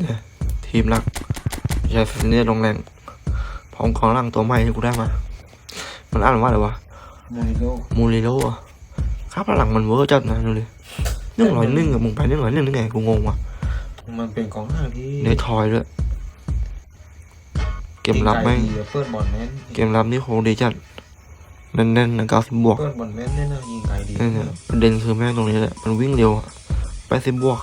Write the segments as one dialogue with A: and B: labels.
A: เนี่ยทีมหลักยาสเนียลงแรงพร้อมของร่างตัวใหม่ที่กูได้มา มันอ่านว่าอะไรวะ
B: โมริโล
A: มูริโร่อะครับหลังมันเวอร์จัดนะดูดิหนึ่งร้อยหนึ่งอะมึงไปหนึ่งร้อยหนึ่งได้ไงกูงงว่ะ
B: มันเป็นกองหน้าที่
A: ในทอยด้วยเกมรับแม่ง
B: ยิงไกลดีอะเปิดบอลแม่น
A: เกมรับนี่โหดีจัดแน่นๆนะเก้าสิบบวก
B: เปิดบอลแม่นแน่นอนยิงไกลดี
A: นี่เนี่ยประเด็นคือแม่งตรงนี้แหละมันวิ่งเร็วอะไปสิบบวก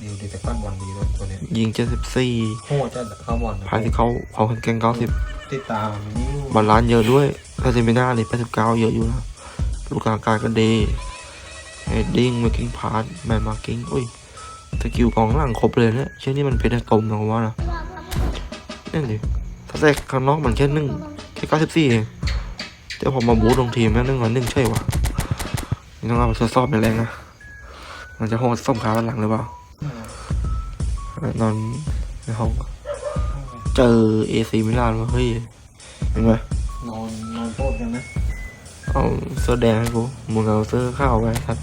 B: ดีดีแต่ปั้นบอลดีด้วยตัวเนี้ย
A: ยิงเจ็ดสิบสี่
B: โหจะเข้าบอลนะ
A: พายที่เขาเขาแข่งเก้าสิบ
B: ติดตามนี่
A: บอลล้านเยอะด้วยถ้าเซมิน่านี่แปดสิบเก้าเยอะอยู่นะลูกกลางกายก็ดีเฮดดิ้งมากิ้งพาร์แมนมาร์กิ้งอุ้ยสกิลกองหลังครบเลยเนี่ยเช่นนี้มันเป็นตมนะผมว่านะนี่นดิถ้าแทรกข้างนอกมันแค่หนึ่งแค่เก้าสิบสี่เองแต่พอมาบูทลงทีมแม่งหนึ่งวันหนึ่งใช่วะนี่ต้องเอาไปทดสอบในแรงนะมันจะโหดส้มขาด้านหลังหรือเปล่า นอนในห้อง เจอเอซีมิลานมาเฮ้ยเห็นไหม
B: นอนนอนโป๊ดกันนะ
A: เอาเสื้อแดงให้กูมึงเอาเสื้อข้าวไว้ครับ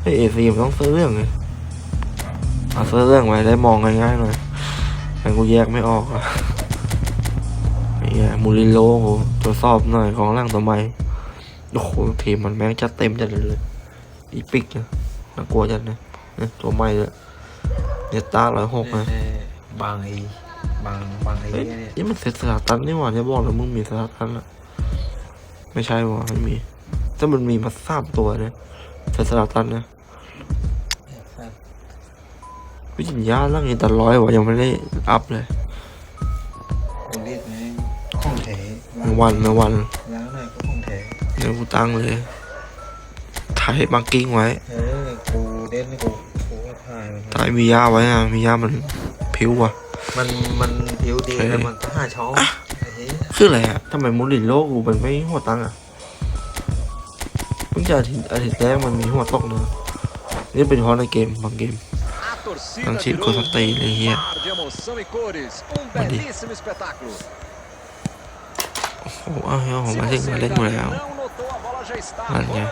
A: เฮ้ยเอซีมันต้องเสื้อเรื่องเลยเอาเสื้อเรื่องไว้ได้มองง่ายๆหน่อยแต่กูแยกไม่ออกอะไอ้เหี้ยมูริโลโหตรวจสอบหน่อยของร่างตัวใหม่โอ้โหทีมมันแม่งจัดเต็มจัดเลยอีปิกเนี่ยน่ากลัวจัดนะเนี่ยตัวใหม่เลย เนี่ยตาร้อยหกนะ
B: บางไอ้บางบางไอ้
A: เฮ้ย
B: เนี่ย
A: นี่มันเซตสถาตันนี่หว่าจะบอกเลยมึงมีสถาตันอะไม่ใช่หวะไม่มีถ้ามันมีมาสามตัวเนี่ยเซตสถาตันนะวิญญาณร่างนี้แต่ร้อยว่ะยังไม่ได้อัพเลย
B: เลียดแม่งของแท้
A: เมื่อวันเมื่อวัน
B: แล้วไหนก็ของแท้
A: เดี๋ยวกูตั้งเลยถ่ายบังกิ้งไว้
B: เออกูเด่นกู กูก็ถ่ายมัน
A: ถ่ายมียาไว้อะมียามันผิวว่ะ
B: มันมันผิวดี
A: เฮ้ย
B: แต่มันก็หาช้อนไอ้เหี้ย
A: คืออะไรอะทำไมมูริโลกูมันไม่หัวตั้งอะเพิ่งจะอาทิตย์อาทิตย์แรกมันมีหัวตกเนอะนี่เป็นเพราะในเกมบางเกม
C: A torcida
A: Não tinha
C: virou
A: coisa
C: um
A: tem, ele ia.
C: mar de emoção e cores. Um
A: Ali.
C: belíssimo espetáculo.
A: โอ้โหเอาเอาผม
C: Se
A: มาถึง
C: você
A: มาเล่นหม
C: ainda
A: ดแล้ว
C: não notou, a bola já está
A: Olha.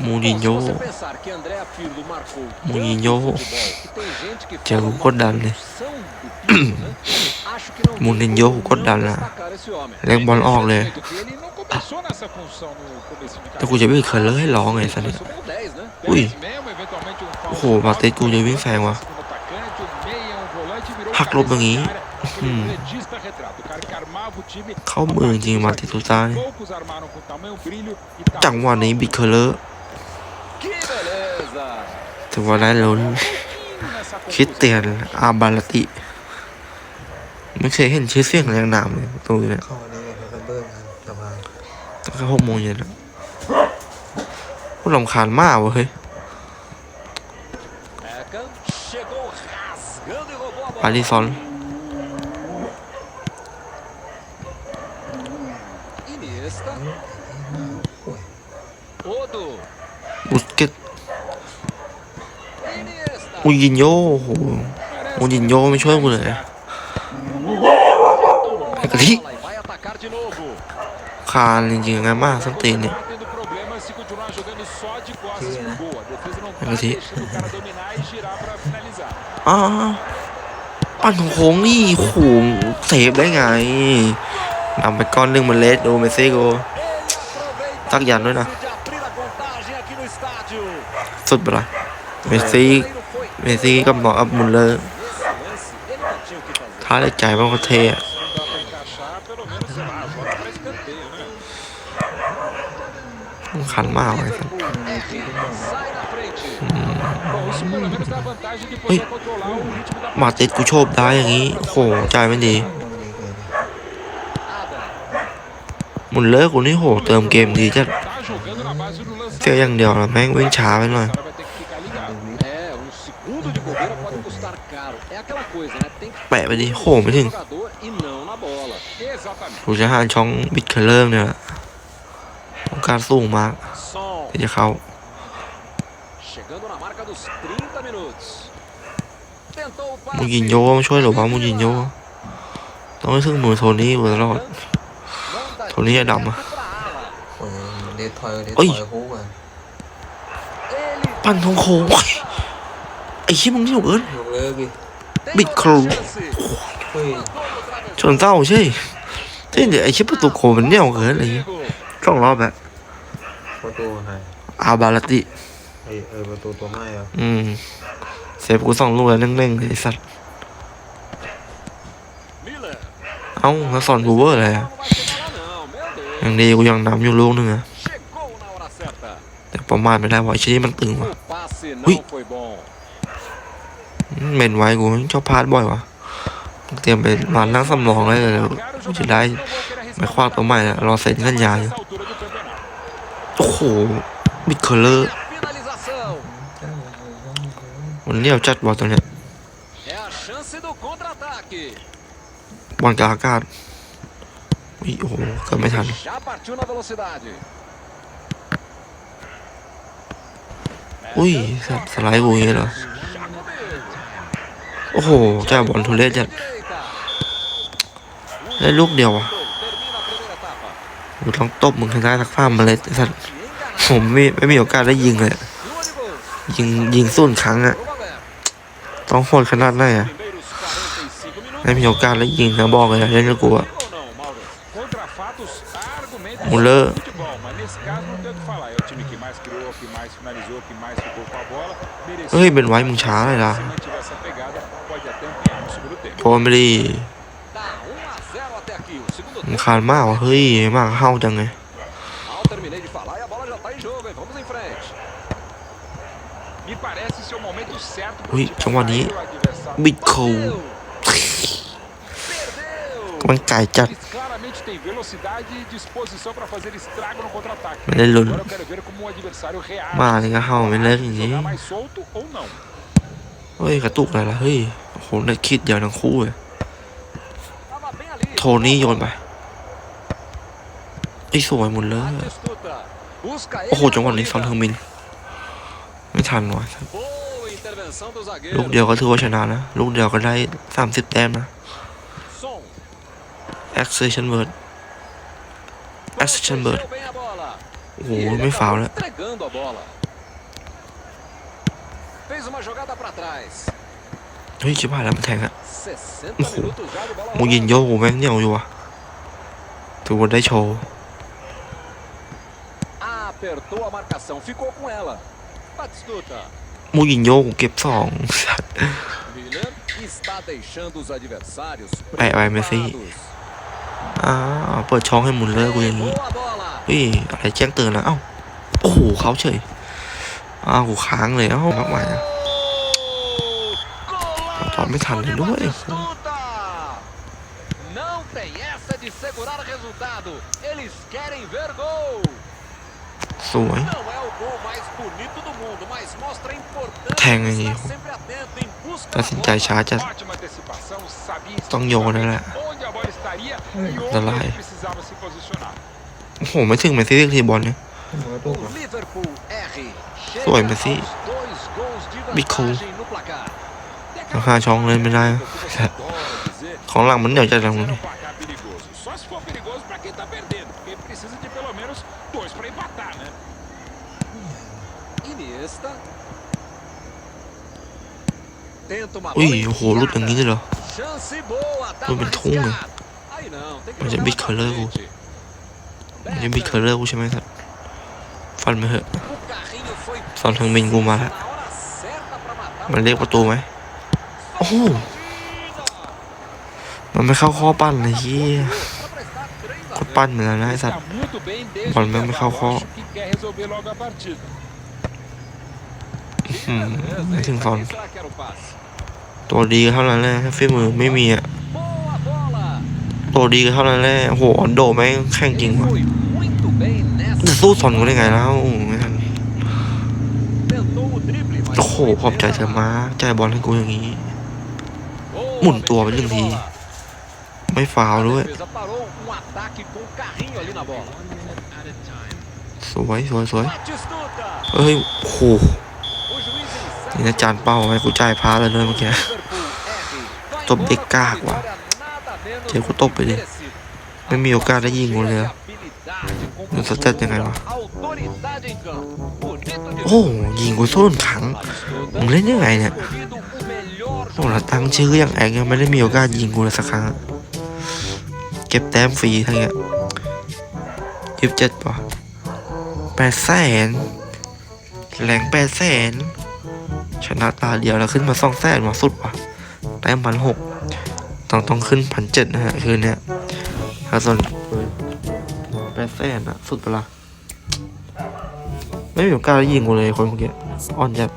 C: Você pensar que André Pirlo marcou tanto
A: Mourinho.
C: futebol, que tem gente que
A: Tinha
C: fala
A: um
C: uma
A: codado, né?
C: produção do Pirlo, né? Acho que não tem
A: Mourinho
C: como
A: codado
C: não
A: lá.
C: destacar esse homem.
A: เล็กบอลออกเลย
D: que ele não começou nessa função no começo de
A: แต่กูจะไม่เคยเลยให้ร้องไงสันนี่
C: Começou como 10, né?
A: Ui.
D: Dez mesmo, eventualmente um falso
A: โอ้โหมาเตะกูจะวิ่งแซงว่ะ
D: segundo atacante, um meia, um volante, virou
A: หักหลบอย่างงี้
D: aquele
A: Hum.
D: legista retrato, o cara que armava o time
A: เข้ามือจริงๆมาติดตุตาเนี่ย
D: poucos armaram com tamanho brilho e
A: จังหวะนี้บิดเคอร์เลอร์
C: Que beleza!
A: ถือว่าได้ลุ้น คิดเตียนอาบาลติ ไม่เคยเห็นชื่อเสียงแรงนามเลยตรงนี้เนี่ย
B: เข้ามาได้แล้วก็เบิ้งกันสบาย
A: ตั้งแต่หกโมงเย็นอะกูรำคาญมากเวะเฮ้ย
C: ไปา
A: ริซอน
C: Iniesta. Odo.
A: บุสเก็ต
C: Iniesta.
A: มูยินโยโอ้โหมูยินโยไม่ช่วยกูเลยไอ้กะทิคานจริงๆงานมากสันตีนเนี่ย
D: ไอ้กะทิ
A: อ้าปั่นของโค้งนี่ขู่เซฟได้ไงนำไปก้อนหนึ่งมันเลสโอเมซี่
C: โก
A: ตัก
C: ยันด้วยนะ
A: สุดไปเลยเมซี่ เมซี่ก็บอกอับมุลเลอร์ท้าเลยใจมากเท่ขันมากเลยครับ
D: เฮ้ย
A: มาเต็ดกูโชบได้อย่างนี้ โหใจไม่ดี
C: ห
A: มุนเลิกกูนี่โห เติมเกมดีจัดเจ
D: อ
A: อย่างเดียวละแม่งวิ่งช้าไปหน่อย แปะไปดิโหไม่ถึง
C: no jogador e não na bola.
D: Exatamente.
A: กูจะหาช่องบิดเคอร์เลอร์เนี่ยแหละต้องการสูงมาก
C: Som
A: ที่จะเข้า
C: chegando na marca dos 30 minutos. Tentou o
A: มู
C: passe.
A: ยินโยมาช่วยหรือว่ามูยินโยต้องให้ซึ่งมือโทนี่อยู่ตลอด
C: Manda
A: Tony é
C: direto
A: dama.
C: pra ala.
B: โอ้ยเดททอยเดท
A: เอ้
B: ท
A: ย
B: อยคู่กัน
C: Ele
A: ปั้นทงโค้งไอ้เหี้ยมึงนี่หนุกเอิญ
B: ยกเลิกดิ
C: Tem
A: Big
C: outra
A: Crew.
C: chance.
B: เฮ้ย
A: ชนเศร้าใช่เฮ้ยเดี๋ยวไอ้ชี่ยประตูโคมันเนี่ยเกินอะไรเงี้ย
C: Perigo.
A: สองรอบแล้ว
B: ประตูไหน
A: อาบาลติ
B: ไอเออประตูตัวไม้เหรอ
A: อืมเซฟกูสองลูกแล้วเร่งๆเลยไอ้สัตว์เอ้าแล้วสอนกูเวอร์อะไร
C: Não
A: อะ
C: vai chegar lá não, meu Deus.
A: ยังดีกูยังนำอยู่ลูกนึงอะแต่ประมาทไม่ได้ว่ะไอ้ชี่ยนี่มันตึงว่ะ
C: O passe
A: เมนไว้กูชอบพลาดบ่อยว่ะเตรียมไปมานั่งสำรองเลยเดี๋ยวกูจะได้ไม่คว้าตัวใหม่แล้วรอเซ็นสัญญาอยู่โอ้โหบิดเคอร์เลอร์
C: Finalização.
A: มันเลี้ยวจัดบอลตัวเนี้ยบอลกางอากาศอุ๊ยโอ้โหเกิดไม่ทันอุ้ยสไลด์กูเงี้ยเหรอ โอ้โหจ้าบอลทุเรศจัดได้ลูกเดียวอะกูต้องตบมึงชนะทักฟ้ามาเลยสัตว์ผมไม่ไม่มีโอกาสได้ยิงเลย ยิงยิงสู้นครั้งอะ ต้องโหดขนาดไหนอะไม่มีโอกาสได้ยิงนะบอกเลยนะเล่นกูอะ
D: มูเลอร์
A: เฮ้ย เป็นไว้มึงช้าเลยล่ะ โคไม่ดีมั
C: น
A: ขาดมากวะเฮ้ยมากเข้าจังไง
D: เฮ้ย
A: จั
D: ง
A: หวะนี้บิดโคมันไก่จัด
D: มัน
A: ได้ลุ้นมาเลยก็เข้าไม่เล่นอย่างนี้ เฮ้ย กระตุกอะไรล่ะ เฮ้ย โอ้โหเน็ตคิดเดียวทั้งคู่เลย
C: Tava bem ali.
A: โทนี่โยนไปไอ้ยสวยหมดเลย
C: Batistuta. Busca
A: โอ้โห
C: ele
A: จังหวะนี้
C: na
A: ซอนเทอ
C: corrida.
A: ร์มิน ไม่ทันว่ะ
C: Boa intervenção do
A: ลูก
C: zagueiro.
A: เดียวก็ถือว่าชนะนะ ลูกเดียวก็ได้สามสิบแต้มนะ
C: Som.
A: Acceleration Word Acceleration Word
C: Protegeu bem a bola.
A: โอ้โห
C: E ele
A: ไม่ฟาว
C: acabou
A: แล้ว
C: Entregando a bola. Fez uma jogada para trás.
A: เฮ้ยชิบหายแล้วมันแทงอะ
C: 60
A: Ojo.
C: minutos já de bola
A: มูยิน
C: rolando.
A: โยกูแม่งเหนียวอยู่ว่ะถือว่าได้โชว์
C: Apertou a marcação, ficou com ela. Batistuta.
A: มูยินโยกูเก็บสองสัตว์
C: Miller está deixando os adversários
A: Vai, vai, Messi.
C: preocupados.
A: อ้าวเปิดช่องให้หมุนเลยกูอย่างนี้
C: Boa bola.
A: เฮ้ยอะไรแจ้งเตือนแล้วเอ้า โอ้โหเขาเฉย อ้าวกูค้างเลยเอ้ามากมายนะ
C: Golaço
A: Toma, me calma,
C: de
A: não é?
C: Batistuta. Não tem essa de segurar resultado. Eles querem ver gol.
A: สวย
C: Não é o gol mais bonito do mundo, mas mostra a importância
A: Tem
C: de
A: aí.
C: estar sempre atento em busca
A: ตัด
C: da
A: สินใจ
C: bola.
A: ช้าจัด
D: Ótima antecipação, sabia
A: ต้องโยนนั่นแหละ
D: onde a bola estaria e
A: Da
D: onde
A: lá,
D: ele
A: é.
D: precisava se posicionar.
A: โอ้โห ไม่ถึงแมนซีเรียกทีบอลเนี่ย ส
C: วยมา
A: สิ
C: บิ๊กคู
A: ราคาช่องเลยไม่ได้ ของหลังมันเดี๋ยวใจะลงเลยอุ้ยโอ้โหลุดอย่างนี้เลยเหรอ
C: มันเป็น
A: ทุ่ง
C: เลยมัน
A: จะ
C: บิ๊
A: ก
C: เค
A: อ
C: ร์เลอร์กู
A: มันจะบิ๊กเคอร์เลอร์กูใช่ไหมครับฟันมาเหอะ ซอนเทอร์มินกูมาแล้ว
C: na hora certa pra matar
A: มันเรียกประตูไหมโอ้โห
C: partida.
A: มันไม่เข้าข้อปั้นเลยเฮีย
C: Pra prestar três a
A: กดปั้นเหมือนกันนะไอ้สัต
D: Está
A: ว์
D: muito bem desde
A: Bola
D: o
A: mesmo
D: intervalo.
A: calcou.
D: Acho que quer resolver logo a partida.
A: อืม
C: Beleza,
A: ไม่
C: hein?
A: ถึง
C: Pra
A: ซอน
C: quem será que era o passe?
A: ตัวดีก็เท่านั้นแหละถ้าฝีมือไม่มีอะ
C: Boa bola.
A: ตัวดีก็เท่านั้นแหละโอ้โหออนโดแม่งแข่งจริง
C: Ele
A: ว่ะ
C: foi muito bem
A: จะ
C: nessa.
A: สู้ซอนกูได้ไงแล้วไม่ทัน
C: Tentou o drible, mas
A: โอ้โหขอบใจเธอมาใจบอลให้กูอย่างนี้ หมุนตัวไปหนึ่งที ไม่ฟาวด้วย สวยสวยสวยเฮ้ยโอ้หนี่อาจารย์เป้าให้กูใจ่าพาแล้เลยเมื่อกี้ตบเด็กกากว่ะเจ๊กูตบไปดิไม่มีโอกาสได้ยิงกูเลยมันสะจ็ดยังไงวะ โอ้ยิงกูส้นขัง มึงเล่นยังไงเนี่ยโอ้แล้วตั้งชื่ออย่างแองยังไม่ได้มีโอกาสยิงกูเลยสักครั้ง เก็บแต้มฟรีทั้งเงี้ยยี่สิบเจ็ดป่ะแปดแสนแรงแปดแสนชนะตาเดียวแล้วขึ้นมาสองแสนว่ะสุดว่ะแต้มพันหกต้องต้องขึ้นพันเจ็ดนะฮะคืนเนี้ยถ้าส่วนแปดแสนอะสุดปะละไม่มีโอกาสยิงกูเลยคนเมื่อกี้อ่อนแยบ